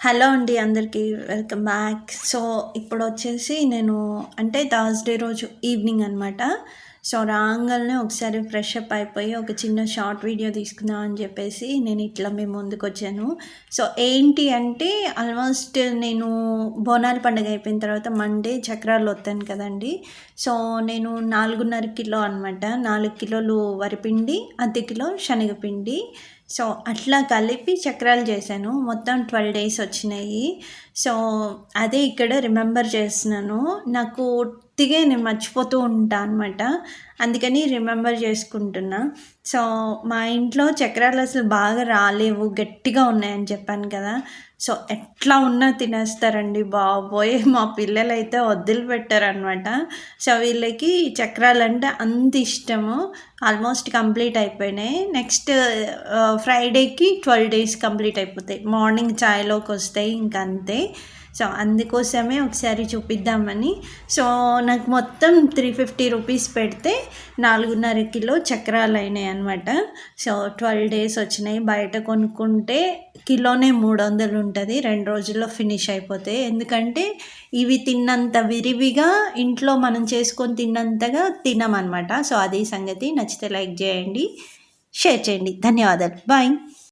Hello అండి అందరికీ welcome back. So ఇప్పుడు వచ్చేసి నేను అంటే థర్స్డే రోజు ఈవినింగ్ అనమాట సో రాగానే ఒకసారి ఫ్రెష్ అప్ అయిపోయి ఒక చిన్న షార్ట్ వీడియో తీసుకుందాం అని చెప్పేసి నేను ఇట్లా మేము ముందుకు వచ్చాను. సో ఏంటి అంటే ఆల్మోస్ట్ నేను బోనాల పండుగ అయిపోయిన తర్వాత మండే చక్రాలు వస్తాను కదండి. సో నేను నాలుగున్నర కిలో అనమాట నాలుగు కిలోలు వరిపిండి అర్ధ కిలో శనగపిండి సో అట్లా కలిపి చక్రాలు చేశాను. మొత్తం ట్వెల్వ్ డేస్ వచ్చినాయి. సో అదే ఇక్కడ రిమెంబర్ చేస్తున్నాను. నాకు ఉత్తిగే నేను మర్చిపోతూ ఉంటాను అనమాట అందుకని రిమెంబర్ చేసుకుంటున్నా. సో మా ఇంట్లో చక్రాలు అసలు బాగా రాలేవు. గట్టిగా ఉన్నాయని చెప్పాను కదా. సో ఎట్లా ఉన్నా తినేస్తారండి బాబోయ్. మా పిల్లలు అయితే వదిలిపెట్టారనమాట సో వీళ్ళకి చక్రాలు అంటే అంత ఇష్టము. ఆల్మోస్ట్ కంప్లీట్ అయిపోయినాయి. నెక్స్ట్ ఫ్రైడేకి ట్వెల్వ్ డేస్ కంప్లీట్ అయిపోతాయి. మార్నింగ్ చాయ్లోకి వస్తాయి ఇంకంతే. అంతే సో అందుకోసమే ఒకసారి చూపిద్దామని. సో నాకు మొత్తం త్రీ ఫిఫ్టీ రూపీస్ పెడితే నాలుగున్నర కిలో చక్రాలు అయినాయి అనమాట సో ట్వెల్వ్ డేస్ వచ్చినాయి. బయట కొనుక్కుంటే కిలోనే మూడు వందలు ఉంటుంది. రెండు రోజుల్లో ఫినిష్ అయిపోతాయి ఎందుకంటే ఇవి తిన్నంత విరివిగా ఇంట్లో మనం చేసుకొని తిన్నంతగా తినమనమాట సో అది సంగతి. నచ్చితే లైక్ చేయండి. షేర్ చేయండి. ధన్యవాదాలు. బాయ్